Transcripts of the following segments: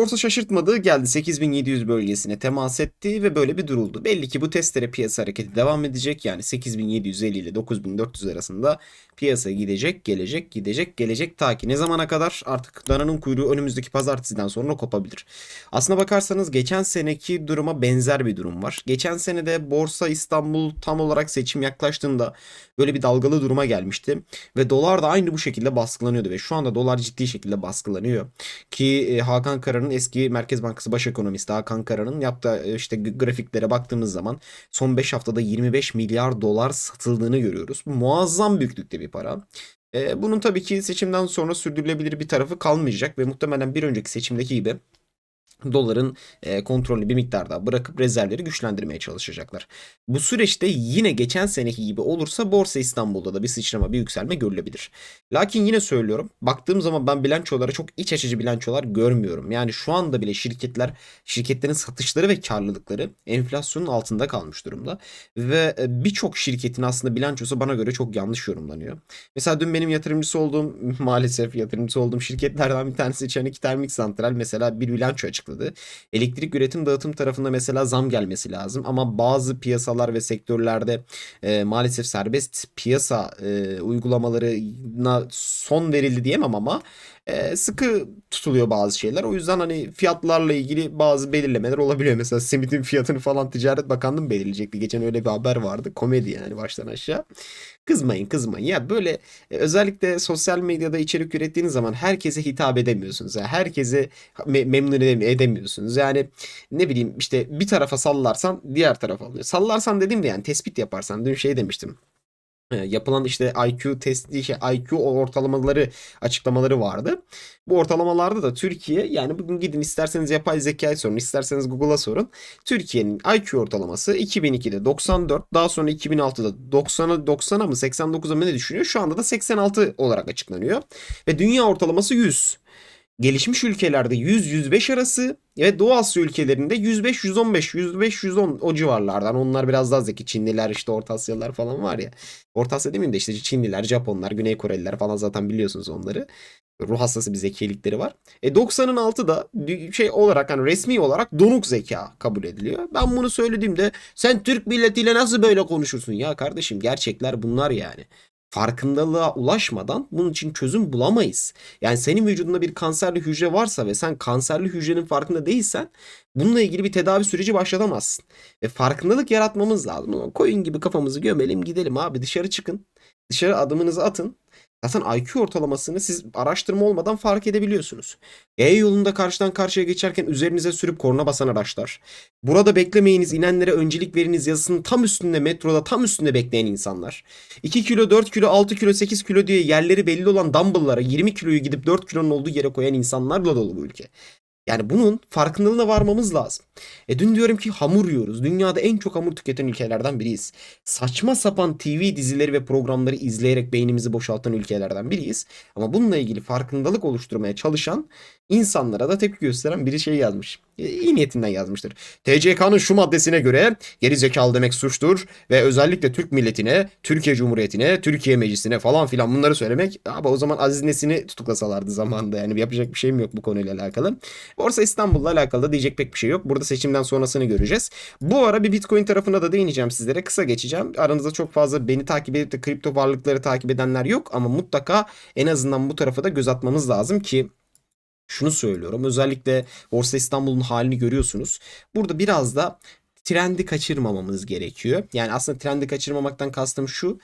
borsa şaşırtmadığı geldi 8700 bölgesine temas etti ve böyle bir duruldu. Belli ki bu testere piyasa hareketi devam edecek. Yani 8750 ile 9400 arasında piyasa gidecek, gelecek, gidecek, gelecek ta ki ne zamana kadar artık dananın kuyruğu önümüzdeki pazartesiden sonra kopabilir. Aslına bakarsanız geçen seneki duruma benzer bir durum var. Geçen sene de Borsa İstanbul tam olarak seçim yaklaştığında böyle bir dalgalı duruma gelmişti ve dolar da aynı bu şekilde baskılanıyordu ve şu anda dolar ciddi şekilde baskılanıyor. Ki e, Hakan Kara'nın eski Merkez Bankası baş ekonomisti Hakan Kara'nın yaptığı e, işte grafiklere baktığımız zaman son 5 haftada 25 milyar dolar satıldığını görüyoruz. Bu muazzam büyüklükte bir para. E, bunun tabii ki seçimden sonra sürdürülebilir bir tarafı kalmayacak ve muhtemelen bir önceki seçimdeki gibi doların e, kontrolünü bir miktar daha bırakıp rezervleri güçlendirmeye çalışacaklar. Bu süreçte yine geçen seneki gibi olursa Borsa İstanbul'da da bir sıçrama, bir yükselme görülebilir. Lakin yine söylüyorum. Baktığım zaman ben bilançolara çok iç açıcı bilançolar görmüyorum. Yani şu anda bile şirketler, şirketlerin satışları ve karlılıkları enflasyonun altında kalmış durumda. Ve e, birçok şirketin aslında bilançosu bana göre çok yanlış yorumlanıyor. Mesela dün benim yatırımcısı olduğum, maalesef yatırımcısı olduğum şirketlerden bir tanesi Çanik Termik Santral mesela bir bilanço açıkladı. Elektrik üretim dağıtım tarafında mesela zam gelmesi lazım ama bazı piyasalar ve sektörlerde e, maalesef serbest piyasa e, uygulamalarına son verildi diyemem ama e, sıkı tutuluyor bazı şeyler. O yüzden hani fiyatlarla ilgili bazı belirlemeler olabiliyor. Mesela simitin fiyatını falan Ticaret Bakanlığı belirleyecekti? Geçen öyle bir haber vardı. Komedi yani baştan aşağı. Kızmayın kızmayın. Ya böyle e, özellikle sosyal medyada içerik ürettiğiniz zaman herkese hitap edemiyorsunuz. Yani herkese me- memnun edem- edemiyorsunuz. Yani ne bileyim işte bir tarafa sallarsan diğer tarafa alıyor. Sallarsan dedim de yani tespit yaparsan dün şey demiştim. E, Yapılan işte IQ testi, şey, IQ ortalamaları açıklamaları vardı. Bu ortalamalarda da Türkiye yani bugün gidin isterseniz yapay zekayı sorun, isterseniz Google'a sorun. Türkiye'nin IQ ortalaması 2002'de 94, daha sonra 2006'da 90'a 90'a mı 89'a mı ne düşünüyor? Şu anda da 86 olarak açıklanıyor. Ve dünya ortalaması 100. Gelişmiş ülkelerde 100-105 arası ve Doğu Asya ülkelerinde 105-115, 105-110 o civarlardan. Onlar biraz daha zeki. Çinliler işte Orta Asyalılar falan var ya. Orta Asya demeyeyim de işte Çinliler, Japonlar, Güney Koreliler falan zaten biliyorsunuz onları. Ruh hastası bir zekilikleri var. E 90'ın altı da şey olarak hani resmi olarak donuk zeka kabul ediliyor. Ben bunu söylediğimde sen Türk milletiyle nasıl böyle konuşursun ya kardeşim gerçekler bunlar yani. Farkındalığa ulaşmadan bunun için çözüm bulamayız. Yani senin vücudunda bir kanserli hücre varsa ve sen kanserli hücrenin farkında değilsen bununla ilgili bir tedavi süreci başlatamazsın. Ve farkındalık yaratmamız lazım. Koyun gibi kafamızı gömelim gidelim abi dışarı çıkın. Dışarı adımınızı atın. Zaten IQ ortalamasını siz araştırma olmadan fark edebiliyorsunuz. E yolunda karşıdan karşıya geçerken üzerinize sürüp korna basan araçlar. Burada beklemeyiniz inenlere öncelik veriniz yazısının tam üstünde metroda tam üstünde bekleyen insanlar. 2 kilo 4 kilo 6 kilo 8 kilo diye yerleri belli olan dumbbelllara 20 kiloyu gidip 4 kilonun olduğu yere koyan insanlarla dolu bu ülke. Yani bunun farkındalığına varmamız lazım. E dün diyorum ki hamur yiyoruz. Dünyada en çok hamur tüketen ülkelerden biriyiz. Saçma sapan TV dizileri ve programları izleyerek beynimizi boşaltan ülkelerden biriyiz. Ama bununla ilgili farkındalık oluşturmaya çalışan insanlara da tepki gösteren biri şey yazmış. E, iyi niyetinden yazmıştır. TCK'nın şu maddesine göre geri zekalı demek suçtur ve özellikle Türk milletine, Türkiye Cumhuriyeti'ne, Türkiye Meclisi'ne falan filan bunları söylemek abi o zaman Aziz Nesin'i tutuklasalardı zamanında yani yapacak bir şeyim yok bu konuyla alakalı. Borsa İstanbul'la alakalı da diyecek pek bir şey yok. Burada seçimden sonrasını göreceğiz. Bu ara bir Bitcoin tarafına da değineceğim sizlere. Kısa geçeceğim. Aranızda çok fazla beni takip edip de kripto varlıkları takip edenler yok ama mutlaka en azından bu tarafa da göz atmamız lazım ki şunu söylüyorum. Özellikle Borsa İstanbul'un halini görüyorsunuz. Burada biraz da trendi kaçırmamamız gerekiyor. Yani aslında trendi kaçırmamaktan kastım şu.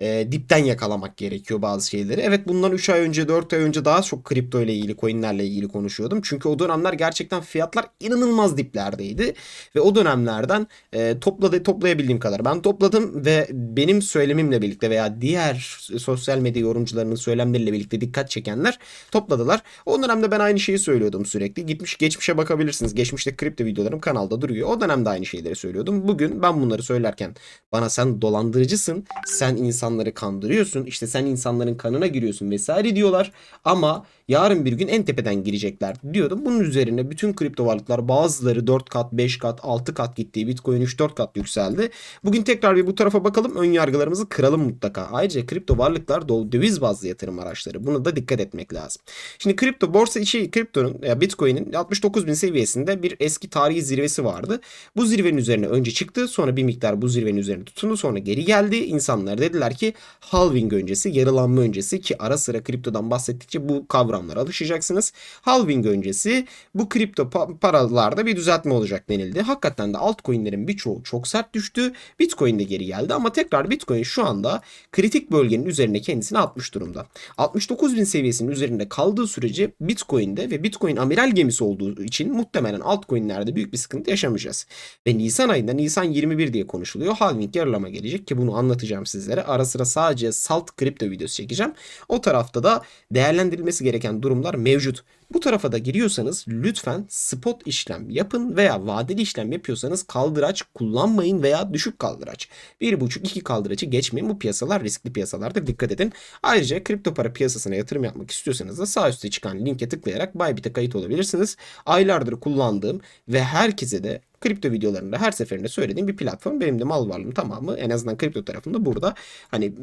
E, dipten yakalamak gerekiyor bazı şeyleri. Evet bundan 3 ay önce 4 ay önce daha çok kripto ile ilgili coinlerle ilgili konuşuyordum. Çünkü o dönemler gerçekten fiyatlar inanılmaz diplerdeydi. Ve o dönemlerden e, topladı, toplayabildiğim kadar ben topladım ve benim söylemimle birlikte veya diğer sosyal medya yorumcularının söylemleriyle birlikte dikkat çekenler topladılar. O dönemde ben aynı şeyi söylüyordum sürekli. Gitmiş geçmişe bakabilirsiniz. Geçmişte kripto videolarım kanalda duruyor. O dönemde aynı şeyleri söylüyordum. Bugün ben bunları söylerken bana sen dolandırıcısın, sen insanları insanları kandırıyorsun. İşte sen insanların kanına giriyorsun vesaire diyorlar. Ama yarın bir gün en tepeden girecekler diyordum. Bunun üzerine bütün kripto varlıklar bazıları 4 kat, 5 kat, 6 kat gitti. Bitcoin 3-4 kat yükseldi. Bugün tekrar bir bu tarafa bakalım. Ön yargılarımızı kıralım mutlaka. Ayrıca kripto varlıklar do- döviz bazlı yatırım araçları. Buna da dikkat etmek lazım. Şimdi kripto borsa içi kriptonun ya Bitcoin'in 69 bin seviyesinde bir eski tarihi zirvesi vardı. Bu zirvenin üzerine önce çıktı. Sonra bir miktar bu zirvenin üzerine tutundu. Sonra geri geldi. İnsanlar dediler ki halving öncesi, yarılanma öncesi ki ara sıra kriptodan bahsettikçe bu kavramlara alışacaksınız. Halving öncesi bu kripto pa- paralarda bir düzeltme olacak denildi. Hakikaten de altcoin'lerin birçoğu çok sert düştü. Bitcoin de geri geldi ama tekrar Bitcoin şu anda kritik bölgenin üzerine kendisini atmış durumda. 69 bin seviyesinin üzerinde kaldığı sürece Bitcoin'de ve Bitcoin amiral gemisi olduğu için muhtemelen altcoin'lerde büyük bir sıkıntı yaşamayacağız. Ve Nisan ayında Nisan 21 diye konuşuluyor. Halving yarılama gelecek ki bunu anlatacağım sizlere. Ara sıra sadece salt kripto videosu çekeceğim. O tarafta da değerlendirilmesi gereken durumlar mevcut. Bu tarafa da giriyorsanız lütfen spot işlem yapın veya vadeli işlem yapıyorsanız kaldıraç kullanmayın veya düşük kaldıraç. 1.5-2 kaldıraçı geçmeyin. Bu piyasalar riskli piyasalardır. Dikkat edin. Ayrıca kripto para piyasasına yatırım yapmak istiyorsanız da sağ üstte çıkan linke tıklayarak Bybit'e kayıt olabilirsiniz. Aylardır kullandığım ve herkese de kripto videolarında her seferinde söylediğim bir platform. Benim de mal varlığım tamamı en azından kripto tarafında burada. Hani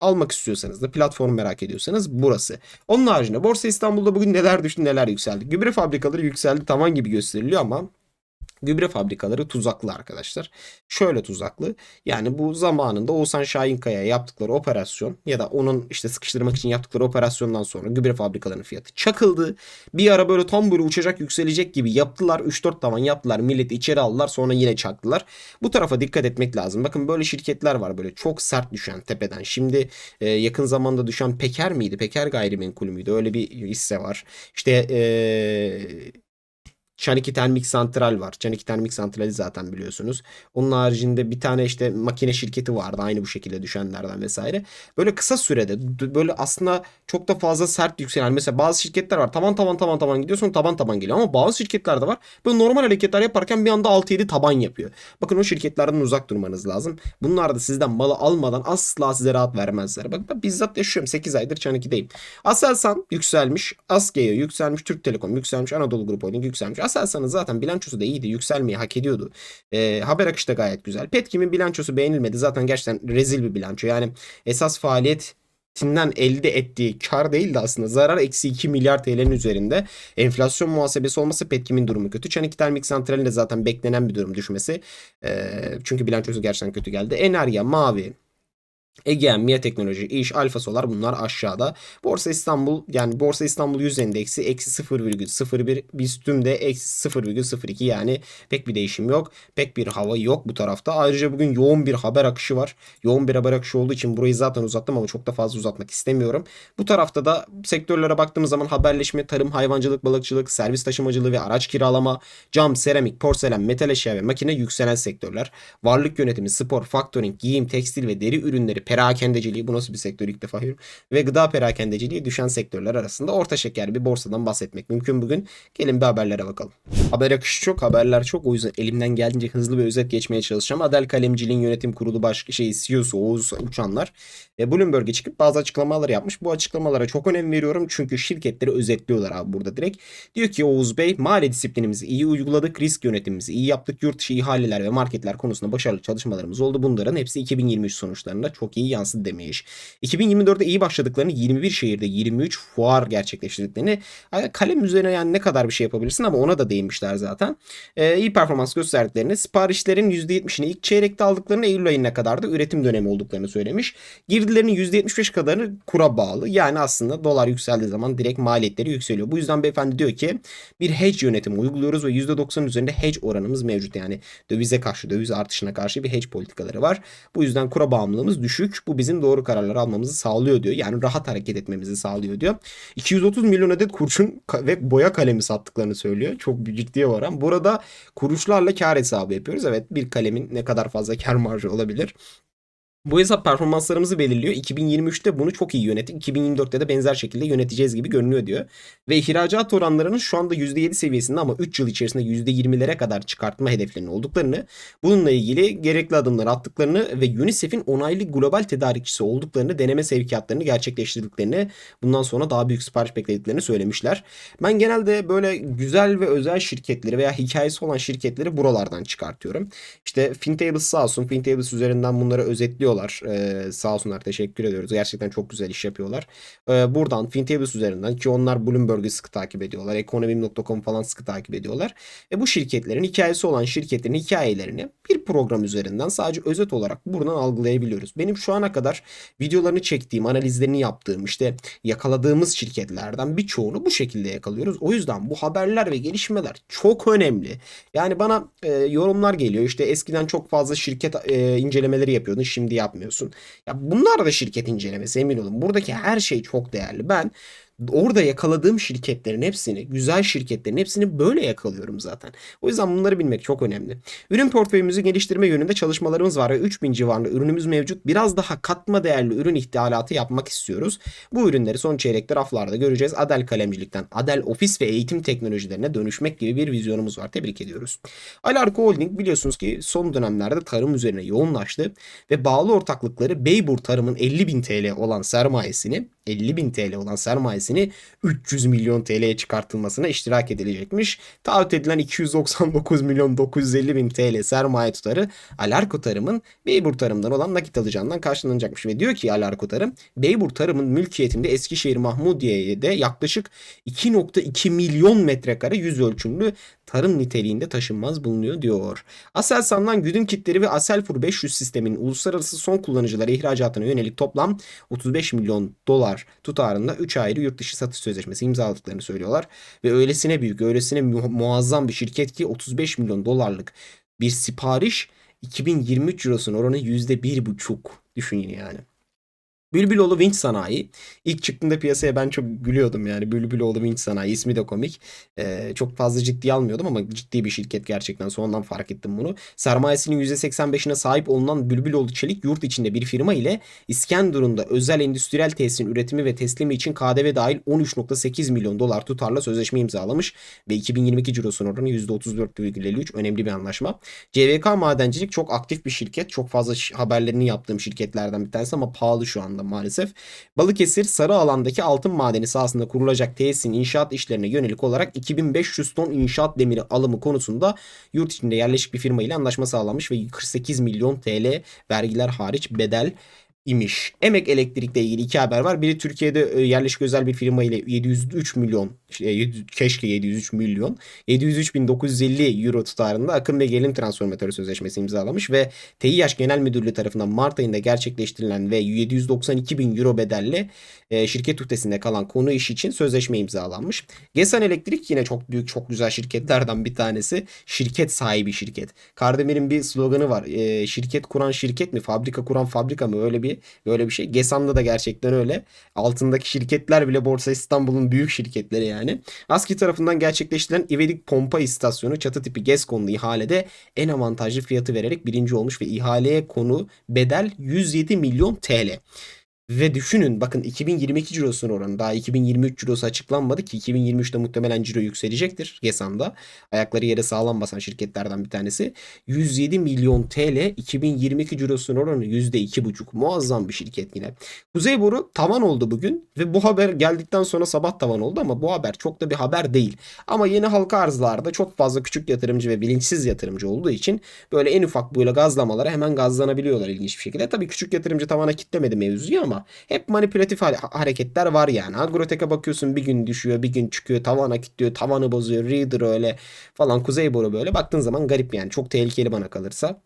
almak istiyorsanız da platform merak ediyorsanız burası. Onun haricinde Borsa İstanbul'da bugün neler düştü neler yükseldi. Gübre fabrikaları yükseldi tavan gibi gösteriliyor ama Gübre fabrikaları tuzaklı arkadaşlar. Şöyle tuzaklı. Yani bu zamanında Oğuzhan Şahinkaya'ya yaptıkları operasyon ya da onun işte sıkıştırmak için yaptıkları operasyondan sonra gübre fabrikalarının fiyatı çakıldı. Bir ara böyle tam böyle uçacak yükselecek gibi yaptılar. 3-4 tavan yaptılar. Milleti içeri aldılar sonra yine çaktılar. Bu tarafa dikkat etmek lazım. Bakın böyle şirketler var böyle çok sert düşen tepeden. Şimdi e, yakın zamanda düşen Peker miydi? Peker gayrimenkul müydü? Öyle bir hisse var. İşte eee Çaniki Termik Santral var. Çaniki Termik Santral'i zaten biliyorsunuz. Onun haricinde bir tane işte makine şirketi vardı. Aynı bu şekilde düşenlerden vesaire. Böyle kısa sürede böyle aslında çok da fazla sert yükselen. Mesela bazı şirketler var. Taban taban taban taban gidiyor sonra taban taban geliyor. Ama bazı şirketler de var. Böyle normal hareketler yaparken bir anda 6-7 taban yapıyor. Bakın o şirketlerden uzak durmanız lazım. Bunlar da sizden malı almadan asla size rahat vermezler. Bak ben bizzat yaşıyorum. 8 aydır Çaniki'deyim. Aselsan yükselmiş. Askeo yükselmiş. Türk Telekom yükselmiş. Anadolu Grup Holding yükselmiş. Aselsan'ın zaten bilançosu da iyiydi. Yükselmeyi hak ediyordu. Ee, haber akışı da gayet güzel. Petkim'in bilançosu beğenilmedi. Zaten gerçekten rezil bir bilanço. Yani esas faaliyet Tinden elde ettiği kar değil de aslında zarar eksi 2 milyar TL'nin üzerinde. Enflasyon muhasebesi olması Petkim'in durumu kötü. Çanik Termik Santral'in de zaten beklenen bir durum düşmesi. Ee, çünkü bilançosu gerçekten kötü geldi. Enerya, Mavi, Egean, Mia Teknoloji, İş, Alfa Solar bunlar aşağıda. Borsa İstanbul yani Borsa İstanbul 100 endeksi eksi 0,01 biz tümde eksi 0,02 yani pek bir değişim yok. Pek bir hava yok bu tarafta. Ayrıca bugün yoğun bir haber akışı var. Yoğun bir haber akışı olduğu için burayı zaten uzattım ama çok da fazla uzatmak istemiyorum. Bu tarafta da sektörlere baktığımız zaman haberleşme, tarım, hayvancılık, balıkçılık, servis taşımacılığı ve araç kiralama, cam, seramik, porselen, metal eşya ve makine yükselen sektörler. Varlık yönetimi, spor, faktörink, giyim, tekstil ve deri ürünleri, perakendeciliği bu nasıl bir sektör ilk defa görüyorum. Ve gıda perakendeciliği düşen sektörler arasında orta şeker bir borsadan bahsetmek mümkün bugün. Gelin bir haberlere bakalım. Haber akışı çok, haberler çok. O yüzden elimden geldiğince hızlı bir özet geçmeye çalışacağım. Adel Kalemciliğin yönetim kurulu baş şey CEO'su Oğuz Uçanlar e, Bloomberg'e çıkıp bazı açıklamalar yapmış. Bu açıklamalara çok önem veriyorum çünkü şirketleri özetliyorlar abi burada direkt. Diyor ki Oğuz Bey mali disiplinimizi iyi uyguladık, risk yönetimimizi iyi yaptık, yurt dışı ihaleler ve marketler konusunda başarılı çalışmalarımız oldu. Bunların hepsi 2023 sonuçlarında çok iyi yansıdı demiş. 2024'de iyi başladıklarını 21 şehirde 23 fuar gerçekleştirdiklerini kalem üzerine yani ne kadar bir şey yapabilirsin ama ona da değinmişler zaten. Ee, iyi performans gösterdiklerini, siparişlerin %70'ini ilk çeyrekte aldıklarını Eylül ayına kadar da üretim dönemi olduklarını söylemiş. Girdilerinin %75 kadarı kura bağlı. Yani aslında dolar yükseldiği zaman direkt maliyetleri yükseliyor. Bu yüzden beyefendi diyor ki bir hedge yönetimi uyguluyoruz ve %90 üzerinde hedge oranımız mevcut. Yani dövize karşı, döviz artışına karşı bir hedge politikaları var. Bu yüzden kura bağımlılığımız düşük. Bu bizim doğru kararlar almamızı sağlıyor diyor. Yani rahat hareket etmemizi sağlıyor diyor. 230 milyon adet kurşun ve boya kalemi sattıklarını söylüyor. Çok ciddiye varan. Burada kuruşlarla kar hesabı yapıyoruz. Evet bir kalemin ne kadar fazla kar marjı olabilir. Bu hesap performanslarımızı belirliyor. 2023'te bunu çok iyi yönettik. 2024'te de benzer şekilde yöneteceğiz gibi görünüyor diyor. Ve ihracat oranlarının şu anda %7 seviyesinde ama 3 yıl içerisinde %20'lere kadar çıkartma hedeflerinin olduklarını, bununla ilgili gerekli adımları attıklarını ve UNICEF'in onaylı global tedarikçisi olduklarını, deneme sevkiyatlarını gerçekleştirdiklerini, bundan sonra daha büyük sipariş beklediklerini söylemişler. Ben genelde böyle güzel ve özel şirketleri veya hikayesi olan şirketleri buralardan çıkartıyorum. İşte Fintables sağ olsun. Fintables üzerinden bunları özetliyorlar. Ee, sağ olsunlar teşekkür ediyoruz. Gerçekten çok güzel iş yapıyorlar. Ee, buradan Fintables üzerinden ki onlar Bloomberg'ü sıkı takip ediyorlar. Ekonomim.com falan sıkı takip ediyorlar. Ve bu şirketlerin hikayesi olan şirketlerin hikayelerini bir program üzerinden sadece özet olarak buradan algılayabiliyoruz. Benim şu ana kadar videolarını çektiğim, analizlerini yaptığım, işte yakaladığımız şirketlerden birçoğunu bu şekilde yakalıyoruz. O yüzden bu haberler ve gelişmeler çok önemli. Yani bana e, yorumlar geliyor. İşte eskiden çok fazla şirket e, incelemeleri yapıyordun, şimdi yapmıyorsun. Ya bunlar da şirket incelemesi emin olun. Buradaki her şey çok değerli. Ben orada yakaladığım şirketlerin hepsini, güzel şirketlerin hepsini böyle yakalıyorum zaten. O yüzden bunları bilmek çok önemli. Ürün portföyümüzü geliştirme yönünde çalışmalarımız var ve 3000 civarında ürünümüz mevcut. Biraz daha katma değerli ürün ihtiyatı yapmak istiyoruz. Bu ürünleri son çeyrekte raflarda göreceğiz. Adel kalemcilikten Adel ofis ve eğitim teknolojilerine dönüşmek gibi bir vizyonumuz var. Tebrik ediyoruz. Alarko Holding biliyorsunuz ki son dönemlerde tarım üzerine yoğunlaştı ve bağlı ortaklıkları Beybur Tarım'ın 50.000 TL olan sermayesini 50.000 TL olan sermayesini 300 milyon TL'ye çıkartılmasına iştirak edilecekmiş. Taahhüt edilen 299 milyon 950 bin TL sermaye tutarı Alarko Tarım'ın Beybur Tarım'dan olan nakit alacağından karşılanacakmış. Ve diyor ki Alarko Tarım Beybur Tarım'ın mülkiyetinde Eskişehir Mahmudiye'de yaklaşık 2.2 milyon metrekare yüz ölçümlü tarım niteliğinde taşınmaz bulunuyor diyor. Aselsan'dan güdüm kitleri ve Aselfur 500 sisteminin uluslararası son kullanıcılara ihracatına yönelik toplam 35 milyon dolar tutarında 3 ayrı yurt dışı satış sözleşmesi imzaladıklarını söylüyorlar. Ve öylesine büyük, öylesine mu- muazzam bir şirket ki 35 milyon dolarlık bir sipariş 2023 eurosunun oranı %1,5 düşün yani. Bülbüloğlu Vinç Sanayi. İlk çıktığında piyasaya ben çok gülüyordum yani. Bülbüloğlu Vinç Sanayi ismi de komik. Ee, çok fazla ciddiye almıyordum ama ciddi bir şirket gerçekten. Sonradan fark ettim bunu. Sermayesinin %85'ine sahip olunan Bülbüloğlu Çelik yurt içinde bir firma ile İskenderun'da özel endüstriyel tesisin üretimi ve teslimi için KDV dahil 13.8 milyon dolar tutarla sözleşme imzalamış ve 2022 cirosunun oranı %34,53 önemli bir anlaşma. CVK Madencilik çok aktif bir şirket. Çok fazla haberlerini yaptığım şirketlerden bir tanesi ama pahalı şu anda maalesef. Balıkesir sarı alandaki altın madeni sahasında kurulacak tesisin inşaat işlerine yönelik olarak 2500 ton inşaat demiri alımı konusunda yurt içinde yerleşik bir firma ile anlaşma sağlanmış ve 48 milyon TL vergiler hariç bedel imiş. Emek Elektrik'le ilgili iki haber var. Biri Türkiye'de e, yerleşik özel bir firma ile 703 milyon 700 keşke 703 milyon 703.950 euro tutarında akım ve gerilim transformatörü sözleşmesi imzalamış ve TİH Genel Müdürlüğü tarafından Mart ayında gerçekleştirilen ve 792 bin euro bedelle e, şirket uhdesinde kalan konu iş için sözleşme imzalanmış. Gesan Elektrik yine çok büyük çok güzel şirketlerden bir tanesi. Şirket sahibi şirket. Kardemir'in bir sloganı var. E, şirket kuran şirket mi? Fabrika kuran fabrika mı? Öyle bir böyle bir şey. Gesan'da da gerçekten öyle. Altındaki şirketler bile Borsa İstanbul'un büyük şirketleri yani. ASKİ tarafından gerçekleştirilen İvedik pompa istasyonu çatı tipi GES ihalede en avantajlı fiyatı vererek birinci olmuş ve ihaleye konu bedel 107 milyon TL. Ve düşünün bakın 2022 cirosunun oranı daha 2023 cirosu açıklanmadı ki 2023'te muhtemelen ciro yükselecektir Gesan'da. Ayakları yere sağlam basan şirketlerden bir tanesi. 107 milyon TL 2022 cirosunun oranı %2,5 muazzam bir şirket yine. Kuzeyboru tavan oldu bugün ve bu haber geldikten sonra sabah tavan oldu ama bu haber çok da bir haber değil. Ama yeni halka arzlarda çok fazla küçük yatırımcı ve bilinçsiz yatırımcı olduğu için böyle en ufak böyle gazlamalara hemen gazlanabiliyorlar ilginç bir şekilde. Tabii küçük yatırımcı tavana kitlemedi mevzuyu ama hep manipülatif ha- hareketler var yani. Agrotek'e bakıyorsun bir gün düşüyor bir gün çıkıyor tavana kilitliyor tavanı bozuyor Reader öyle falan Kuzeyboru böyle baktığın zaman garip yani çok tehlikeli bana kalırsa.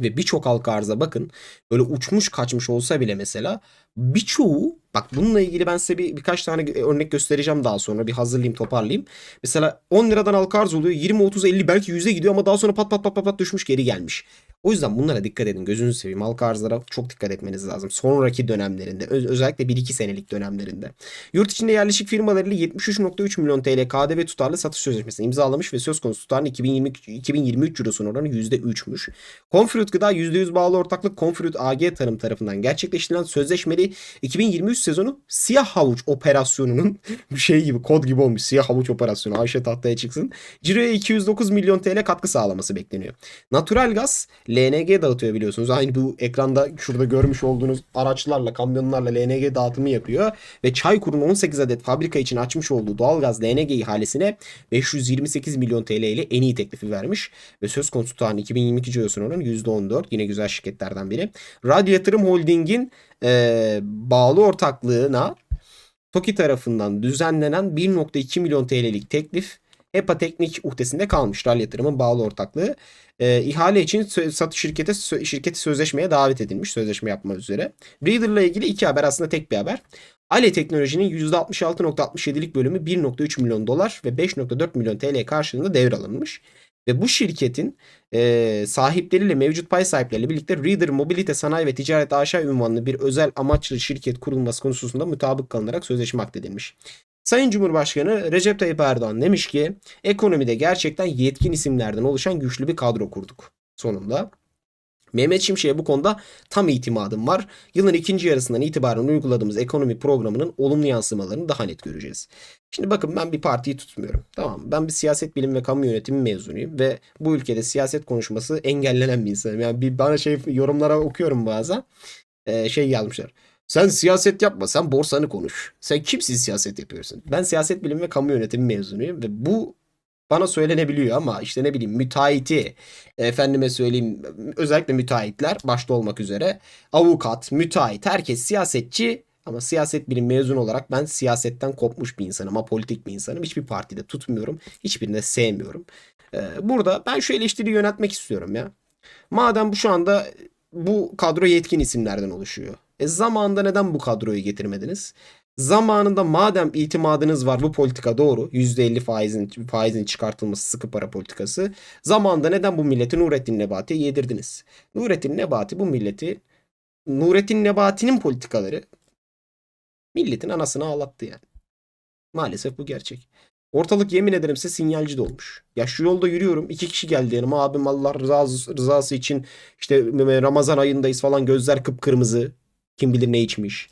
Ve birçok halka arıza bakın böyle uçmuş kaçmış olsa bile mesela birçoğu bak bununla ilgili ben size bir, birkaç tane örnek göstereceğim daha sonra bir hazırlayayım toparlayayım. Mesela 10 liradan halka arz oluyor 20 30 50 belki 100'e gidiyor ama daha sonra pat pat pat pat, pat düşmüş geri gelmiş. O yüzden bunlara dikkat edin. Gözünüzü seveyim. Halka arzlara çok dikkat etmeniz lazım. Sonraki dönemlerinde. öz- özellikle 1-2 senelik dönemlerinde. Yurt içinde yerleşik firmalarıyla 73.3 milyon TL KDV tutarlı satış sözleşmesini imzalamış ve söz konusu tutarın 2020, 2023 cirosunun oranı %3'müş. Confruit Gıda %100 bağlı ortaklık Confruit AG Tarım tarafından gerçekleştirilen sözleşmeli 2023 sezonu siyah havuç operasyonunun bir şey gibi kod gibi olmuş siyah havuç operasyonu Ayşe tahtaya çıksın. Ciroya 209 milyon TL katkı sağlaması bekleniyor. Natural gaz LNG dağıtıyor biliyorsunuz. Aynı bu ekranda şurada görmüş olduğunuz araçlarla, kamyonlarla LNG dağıtımı yapıyor. Ve Çaykur'un 18 adet fabrika için açmış olduğu doğalgaz LNG ihalesine 528 milyon TL ile en iyi teklifi vermiş. Ve söz konusu tutarın 2022 cirosunun oranı %14. Yine güzel şirketlerden biri. Radyo Yatırım Holding'in eee, bağlı ortaklığına TOKİ tarafından düzenlenen 1.2 milyon TL'lik teklif HEPA teknik uhdesinde kalmış. Ral Yatırım'ın bağlı ortaklığı. Ee, ihale için satış şirkete şirketi sözleşmeye davet edilmiş. Sözleşme yapma üzere. Breeder'la ilgili iki haber aslında tek bir haber. Ale Teknoloji'nin %66.67'lik bölümü 1.3 milyon dolar ve 5.4 milyon TL karşılığında devralınmış. Ve bu şirketin e, sahipleriyle mevcut pay sahipleriyle birlikte Reader Mobilite Sanayi ve Ticaret AŞ ünvanlı bir özel amaçlı şirket kurulması konusunda mutabık kalınarak sözleşme akdedilmiş. Sayın Cumhurbaşkanı Recep Tayyip Erdoğan demiş ki ekonomide gerçekten yetkin isimlerden oluşan güçlü bir kadro kurduk sonunda. Mehmet Şimşek'e bu konuda tam itimadım var. Yılın ikinci yarısından itibaren uyguladığımız ekonomi programının olumlu yansımalarını daha net göreceğiz. Şimdi bakın ben bir partiyi tutmuyorum. Tamam ben bir siyaset bilim ve kamu yönetimi mezunuyum ve bu ülkede siyaset konuşması engellenen bir insanım. Yani bir bana şey yorumlara okuyorum bazen. Ee, şey yazmışlar. Sen siyaset yapma, sen borsanı konuş. Sen kimsin siyaset yapıyorsun? Ben siyaset bilimi ve kamu yönetimi mezunuyum ve bu bana söylenebiliyor ama işte ne bileyim müteahhiti, efendime söyleyeyim özellikle müteahhitler başta olmak üzere avukat, müteahhit herkes siyasetçi ama siyaset bilim mezun olarak ben siyasetten kopmuş bir insanım, apolitik bir insanım. Hiçbir partide tutmuyorum, hiçbirini de sevmiyorum. Ee, burada ben şu eleştiriyi yöneltmek istiyorum ya. Madem bu şu anda bu kadro yetkin isimlerden oluşuyor. E zamanında neden bu kadroyu getirmediniz? Zamanında madem itimadınız var bu politika doğru. %50 faizin, faizin çıkartılması sıkı para politikası. Zamanında neden bu milleti Nurettin Nebati'ye yedirdiniz? Nurettin Nebati bu milleti Nurettin Nebati'nin politikaları milletin anasını ağlattı yani. Maalesef bu gerçek. Ortalık yemin ederim size sinyalci dolmuş. Ya şu yolda yürüyorum. iki kişi geldi yanıma. Abim Allah rızası, rızası için işte Ramazan ayındayız falan gözler kıpkırmızı. Kim bilir ne içmiş.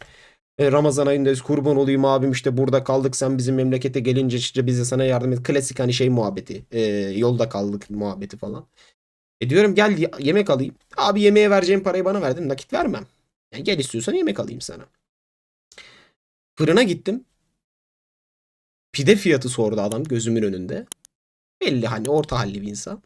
E, Ramazan ayındayız kurban olayım abim işte burada kaldık sen bizim memlekete gelince işte biz de sana yardım et. Klasik hani şey muhabbeti. E, yolda kaldık muhabbeti falan. E diyorum gel yemek alayım. Abi yemeğe vereceğim parayı bana verdin nakit vermem. Yani gel istiyorsan yemek alayım sana. Fırına gittim. Pide fiyatı sordu adam gözümün önünde. Belli hani orta halli bir insan.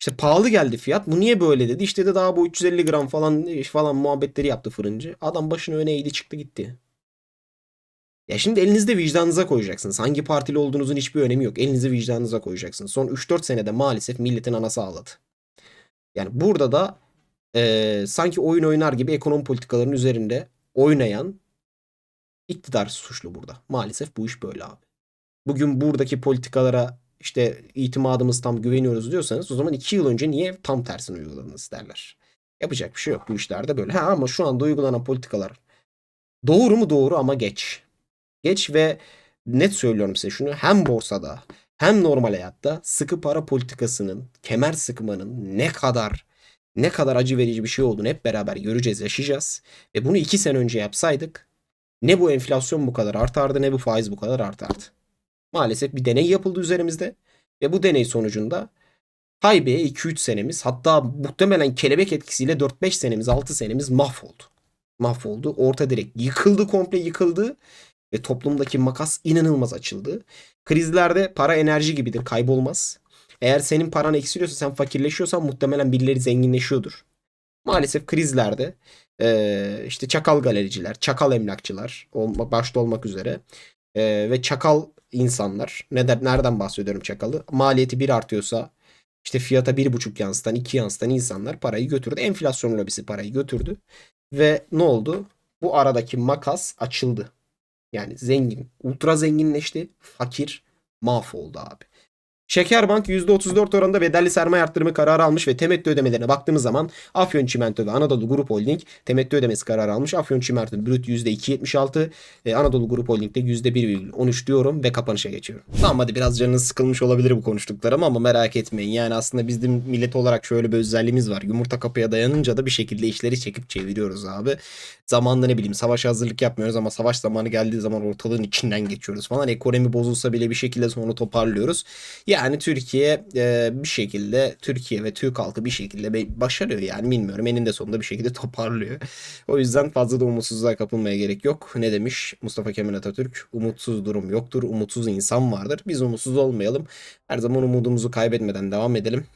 İşte pahalı geldi fiyat. Bu niye böyle dedi. İşte de daha bu 350 gram falan falan muhabbetleri yaptı fırıncı. Adam başını öne eğdi çıktı gitti. Ya şimdi elinizde vicdanınıza koyacaksınız. Hangi partili olduğunuzun hiçbir önemi yok. Elinizi vicdanınıza koyacaksınız. Son 3-4 senede maalesef milletin anası ağladı. Yani burada da eee, sanki oyun oynar gibi ekonomi politikalarının üzerinde oynayan iktidar suçlu burada. Maalesef bu iş böyle abi. Bugün buradaki politikalara işte itimadımız tam güveniyoruz diyorsanız o zaman 2 yıl önce niye tam tersini uyguladınız derler. Yapacak bir şey yok bu işlerde böyle. Ha ama şu anda uygulanan politikalar doğru mu doğru ama geç. Geç ve net söylüyorum size şunu hem borsada hem normal hayatta sıkı para politikasının, kemer sıkmanın ne kadar ne kadar acı verici bir şey olduğunu hep beraber göreceğiz, yaşayacağız. Ve bunu 2 sene önce yapsaydık ne bu enflasyon bu kadar artardı ne bu faiz bu kadar artardı. Maalesef bir deney yapıldı üzerimizde ve bu deney sonucunda haybeye 2-3 senemiz hatta muhtemelen kelebek etkisiyle 4-5 senemiz 6 senemiz mahvoldu. Mahvoldu. Orta direkt yıkıldı komple yıkıldı ve toplumdaki makas inanılmaz açıldı. Krizlerde para enerji gibidir kaybolmaz. Eğer senin paran eksiliyorsa sen fakirleşiyorsan muhtemelen birileri zenginleşiyordur. Maalesef krizlerde işte çakal galericiler, çakal emlakçılar başta olmak üzere ve çakal insanlar. Neden, nereden bahsediyorum çakalı? Maliyeti bir artıyorsa işte fiyata bir buçuk yansıtan, iki yansıtan insanlar parayı götürdü. Enflasyon lobisi parayı götürdü. Ve ne oldu? Bu aradaki makas açıldı. Yani zengin, ultra zenginleşti. Fakir mahvoldu abi. Şekerbank %34 oranında bedelli sermaye arttırımı kararı almış ve temettü ödemelerine baktığımız zaman Afyon Çimento ve Anadolu Grup Holding temettü ödemesi kararı almış. Afyon Çimento brüt %2.76, e, Anadolu Grup Holding'de %1.13 diyorum ve kapanışa geçiyorum. Tamam hadi biraz canınız sıkılmış olabilir bu konuştuklarım ama merak etmeyin. Yani aslında bizim millet olarak şöyle bir özelliğimiz var. Yumurta kapıya dayanınca da bir şekilde işleri çekip çeviriyoruz abi. Zamanında ne bileyim savaş hazırlık yapmıyoruz ama savaş zamanı geldiği zaman ortalığın içinden geçiyoruz falan. Ekonomi bozulsa bile bir şekilde sonra toparlıyoruz. Yani Türkiye e, bir şekilde Türkiye ve Türk halkı bir şekilde başarıyor yani bilmiyorum eninde sonunda bir şekilde toparlıyor. O yüzden fazla da umutsuzluğa kapılmaya gerek yok. Ne demiş Mustafa Kemal Atatürk? Umutsuz durum yoktur, umutsuz insan vardır. Biz umutsuz olmayalım. Her zaman umudumuzu kaybetmeden devam edelim.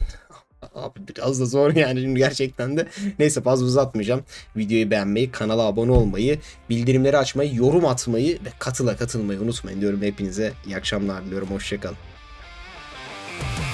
Abi biraz da zor yani şimdi gerçekten de. Neyse fazla uzatmayacağım. Videoyu beğenmeyi, kanala abone olmayı, bildirimleri açmayı, yorum atmayı ve katıla katılmayı unutmayın diyorum hepinize. İyi akşamlar diliyorum. Hoşçakalın. Bye.